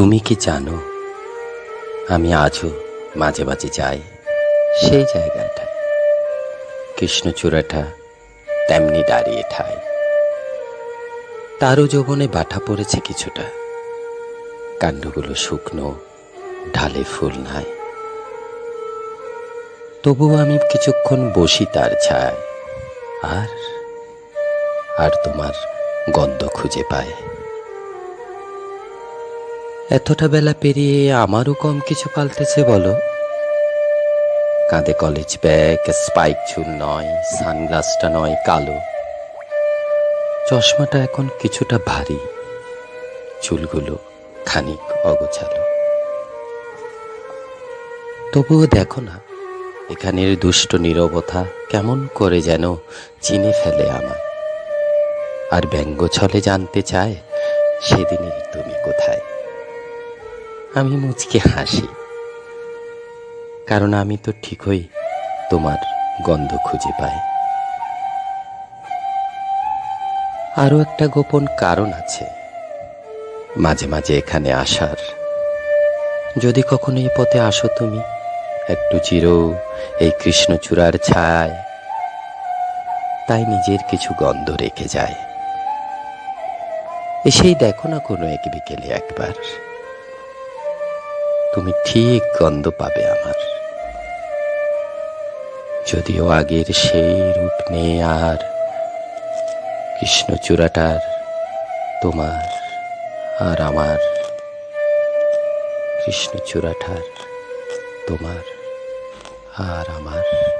তুমি কি জানো, আমি আজও মাঝে মাঝে যাই সেই জায়গাটায়। কৃষ্ণচূড়াটা তেমনি দাঁড়িয়ে ঠায়। তারও যৌবনে বাঠা পড়েছে কিছুটা। কাণ্ডগুলো শুকনো, ঢালে ফুল নাই। তবুও আমি কিছুক্ষণ বসি তার ছায় আর আর তোমার গন্ধ খুঁজে পায়। এতটা বেলা পেরিয়ে আমারও কম কিছু পাল্টেছে বলো? কাঁধে কলেজ ব্যাগ স্পাইক চুল নয় সানগ্লাসটা নয়, কালো। চশমাটা এখন কিছুটা ভারী। চুলগুলো খানিক অগোছালো। তবুও দেখো না, এখানের দুষ্ট নীরবতা কেমন করে যেন চিনে ফেলে আমার। আর ব্যঙ্গ ছলে জানতে চায় সেদিনের তুমি কোথায়। আমি মুচকে হাসি। কারণ আমি তো ঠিকই তোমার গন্ধ খুঁজে পাই। আরও একটা গোপন কারণ আছে। মাঝে মাঝে এখানে আসার। যদি কখনো এই পথে আসো তুমি, একটু চির এই কৃষ্ণচূড়ার ছায়। তাই নিজের কিছু গন্ধ রেখে যায়। এসেই দেখো না কোনো এক বিকেলে একবার। তুমি ঠিক গন্ধ পাবে আমার। যদিও আগের সেই রূপ নেই আর কৃষ্ণচূড়াটার তোমার আর আমার। কৃষ্ণচূড়াটার তোমার আর আমার।